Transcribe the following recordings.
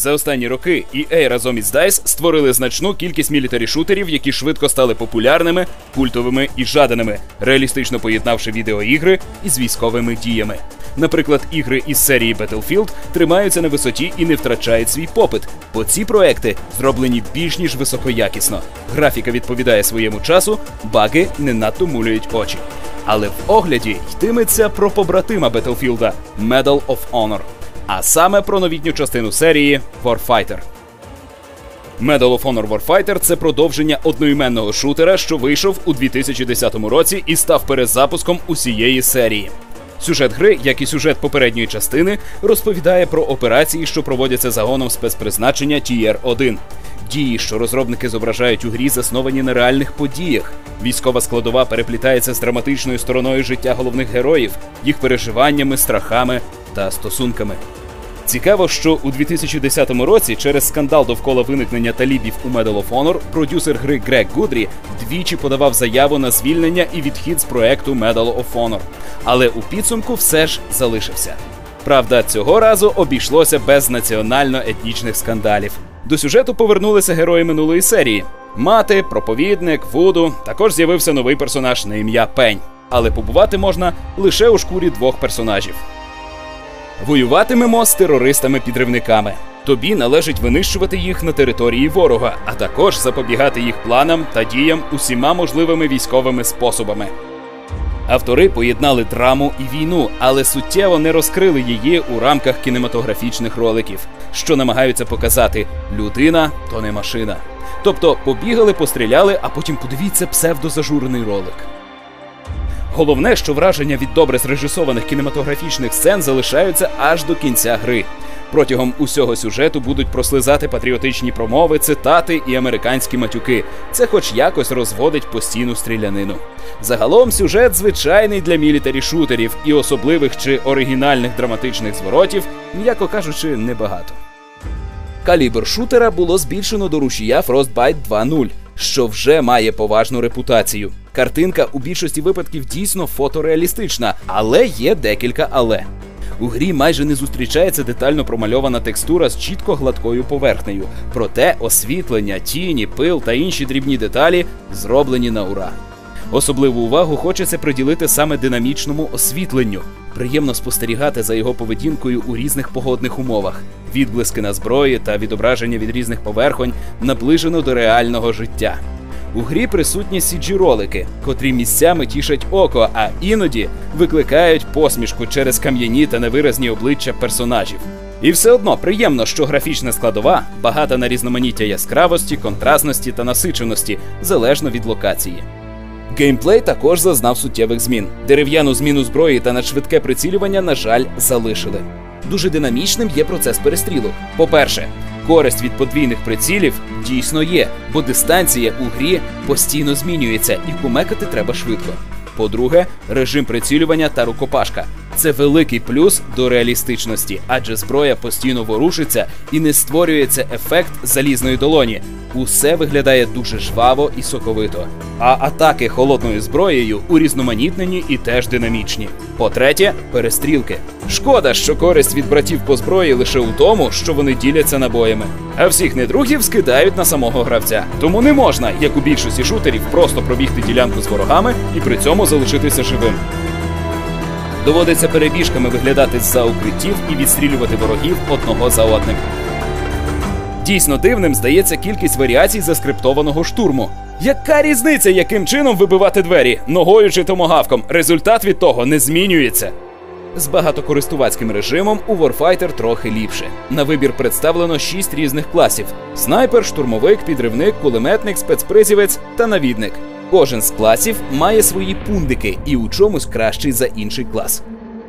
За останні роки EA разом із DICE створили значну кількість мілітарі-шутерів, які швидко стали популярними, культовими і жаданими, реалістично поєднавши відеоігри із військовими діями. Наприклад, ігри із серії Battlefield тримаються на висоті і не втрачають свій попит, бо ці проекти зроблені більш ніж високоякісно. Графіка відповідає своєму часу, баги не надто мулюють очі. Але в огляді йтиметься про побратима Battlefield – Medal of Honor, а саме про новітню частину серії Warfighter. Medal of Honor Warfighter – це продовження одноіменного шутера, що вийшов у 2010 році і став перезапуском усієї серії. Сюжет гри, як і сюжет попередньої частини, розповідає про операції, що проводяться загоном спецпризначення TR-1. Дії, що розробники зображають у грі, засновані на реальних подіях. Військова складова переплітається з драматичною стороною життя головних героїв, їх переживаннями, страхами та стосунками. Цікаво, що у 2010 році через скандал довкола виникнення талібів у Medal of Honor продюсер гри Грег Гудрі двічі подавав заяву на звільнення і відхід з проекту Medal of Honor. Але у підсумку все ж залишився. Правда, цього разу обійшлося без національно-етнічних скандалів. До сюжету повернулися герої минулої серії. Мати, проповідник, Вуду. Також з'явився новий персонаж на ім'я Пень. Але побувати можна лише у шкурі двох персонажів. Воюватимемо з терористами-підривниками. Тобі належить винищувати їх на території ворога, а також запобігати їх планам та діям усіма можливими військовими способами. Автори поєднали драму і війну, але суттєво не розкрили її у рамках кінематографічних роликів, що намагаються показати людина то не машина. Тобто побігали, постріляли, а потім подивіться псевдозажурений ролик. Головне, що враження від добре зрежисованих кінематографічних сцен залишаються аж до кінця гри. Протягом усього сюжету будуть прослизати патріотичні промови, цитати і американські матюки. Це хоч якось розводить постійну стрілянину. Загалом сюжет звичайний для мілітарі-шутерів і особливих чи оригінальних драматичних зворотів, м'яко кажучи, небагато. Калібр шутера було збільшено до рушія Frostbite 2.0, що вже має поважну репутацію. Картинка у більшості випадків дійсно фотореалістична, але є декілька але. У грі майже не зустрічається детально промальована текстура з чітко гладкою поверхнею. Проте освітлення, тіні, пил та інші дрібні деталі зроблені на ура. Особливу увагу хочеться приділити саме динамічному освітленню. Приємно спостерігати за його поведінкою у різних погодних умовах. Відблиски на зброї та відображення від різних поверхонь наближено до реального життя. У грі присутні cg ролики, котрі місцями тішать око, а іноді викликають посмішку через кам'яні та невиразні обличчя персонажів. І все одно приємно, що графічна складова багата на різноманіття яскравості, контрастності та насиченості залежно від локації. Геймплей також зазнав суттєвих змін. Дерев'яну зміну зброї та надшвидке прицілювання, на жаль, залишили. Дуже динамічним є процес перестрілок. По-перше, користь від подвійних прицілів дійсно є, бо дистанція у грі постійно змінюється і кумекати треба швидко. По-друге, режим прицілювання та рукопашка. Це великий плюс до реалістичності, адже зброя постійно ворушиться і не створюється ефект залізної долоні. Усе виглядає дуже жваво і соковито. А атаки холодною зброєю урізноманітнені і теж динамічні. По-третє, перестрілки. Шкода, що користь від братів по зброї лише у тому, що вони діляться набоями. А всіх недругів скидають на самого гравця. Тому не можна, як у більшості шутерів, просто пробігти ділянку з ворогами і при цьому залишитися живим. Доводиться перебіжками виглядати з-за укриттів і відстрілювати ворогів одного за одним. Дійсно дивним здається кількість варіацій заскриптованого штурму. Яка різниця, яким чином вибивати двері, ногою чи томогавком? Результат від того не змінюється. З багатокористувацьким режимом у Warfighter трохи ліпше. На вибір представлено шість різних класів: снайпер, штурмовик, підривник, кулеметник, спецпризівець та навідник. Кожен з класів має свої пундики і у чомусь кращий за інший клас.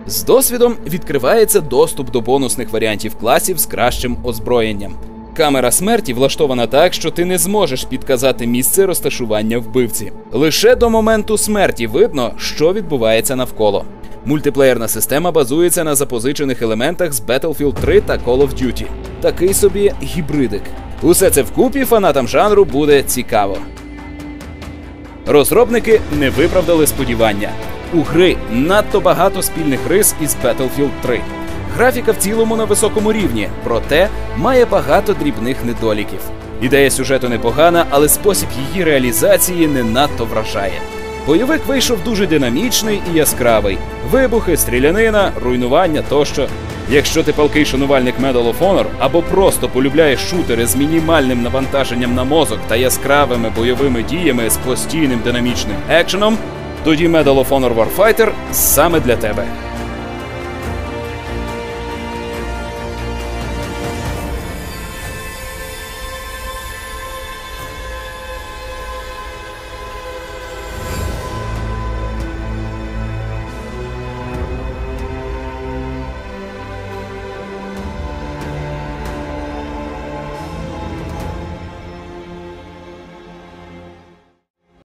З досвідом відкривається доступ до бонусних варіантів класів з кращим озброєнням. Камера смерті влаштована так, що ти не зможеш підказати місце розташування вбивці. Лише до моменту смерті видно, що відбувається навколо. Мультиплеєрна система базується на запозичених елементах з Battlefield 3 та Call of Duty. Такий собі гібридик. Усе це вкупі фанатам жанру буде цікаво. Розробники не виправдали сподівання. У гри надто багато спільних рис із Battlefield 3. Графіка в цілому на високому рівні, проте має багато дрібних недоліків. Ідея сюжету непогана, але спосіб її реалізації не надто вражає. Бойовик вийшов дуже динамічний і яскравий: вибухи, стрілянина, руйнування тощо. Якщо ти палкий шанувальник Medal of Honor або просто полюбляєш шутери з мінімальним навантаженням на мозок та яскравими бойовими діями з постійним динамічним екшеном, тоді Medal of Honor Warfighter саме для тебе.